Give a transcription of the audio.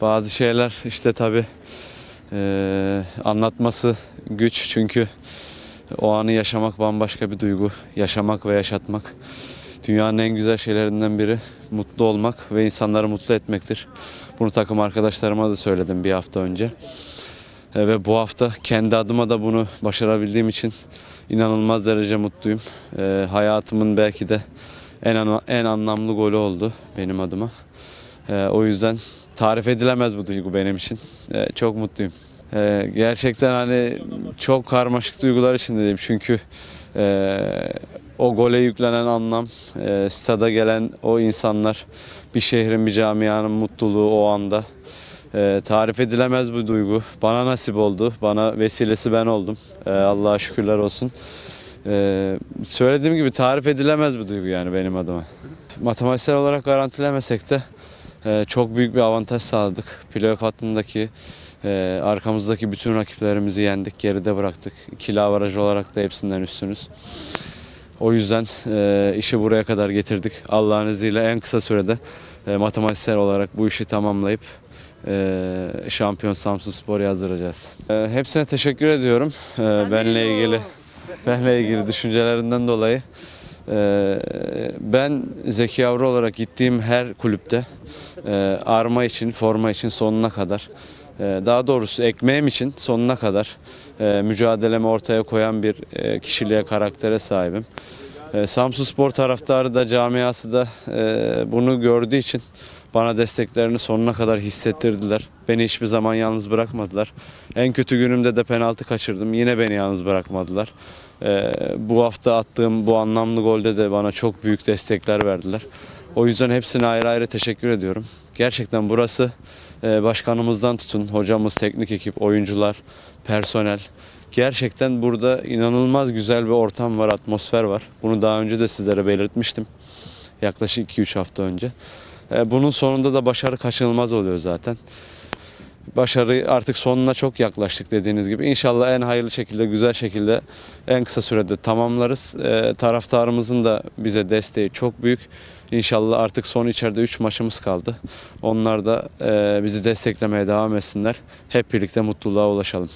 Bazı şeyler işte tabi anlatması güç çünkü o anı yaşamak bambaşka bir duygu. Yaşamak ve yaşatmak dünyanın en güzel şeylerinden biri. Mutlu olmak ve insanları mutlu etmektir. Bunu takım arkadaşlarıma da söyledim bir hafta önce. E, Ve bu hafta kendi adıma da bunu başarabildiğim için inanılmaz derece mutluyum. E, hayatımın belki de en ana- en anlamlı golü oldu benim adıma. E, o yüzden tarif edilemez bu duygu benim için. E, çok mutluyum. E, gerçekten hani çok karmaşık duygular içindeyim çünkü e, o gole yüklenen anlam, e, stada gelen o insanlar, bir şehrin bir camianın mutluluğu o anda. E, tarif edilemez bu duygu. Bana nasip oldu. Bana vesilesi ben oldum. E, Allah'a şükürler olsun. E, söylediğim gibi tarif edilemez bu duygu yani benim adıma. Matematiksel olarak garantilemesek de e, çok büyük bir avantaj sağladık. Playoff hattındaki e, arkamızdaki bütün rakiplerimizi yendik, geride bıraktık. İkili avaraj olarak da hepsinden üstünüz. O yüzden e, işi buraya kadar getirdik. Allah'ın izniyle en kısa sürede e, matematiksel olarak bu işi tamamlayıp e, şampiyon Samsun Spor yazdıracağız. E, hepsine teşekkür ediyorum. E, benle ilgili benle ilgili düşüncelerinden dolayı. E, ben Zeki Yavru olarak gittiğim her kulüpte e, arma için, forma için sonuna kadar daha doğrusu ekmeğim için sonuna kadar mücadelemi ortaya koyan bir e, kişiliğe, karaktere sahibim. Samsun Spor taraftarı da camiası da bunu gördüğü için bana desteklerini sonuna kadar hissettirdiler. Beni hiçbir zaman yalnız bırakmadılar. En kötü günümde de penaltı kaçırdım. Yine beni yalnız bırakmadılar. E, bu hafta attığım bu anlamlı golde de bana çok büyük destekler verdiler. O yüzden hepsine ayrı ayrı teşekkür ediyorum. Gerçekten burası e, başkanımızdan tutun, hocamız, teknik ekip, oyuncular, personel. Gerçekten burada inanılmaz güzel bir ortam var, atmosfer var. Bunu daha önce de sizlere belirtmiştim. Yaklaşık 2-3 hafta önce. E, bunun sonunda da başarı kaçınılmaz oluyor zaten. Başarı artık sonuna çok yaklaştık dediğiniz gibi. İnşallah en hayırlı şekilde, güzel şekilde en kısa sürede tamamlarız. E, taraftarımızın da bize desteği çok büyük. İnşallah artık son içeride 3 maçımız kaldı. Onlar da e, bizi desteklemeye devam etsinler. Hep birlikte mutluluğa ulaşalım.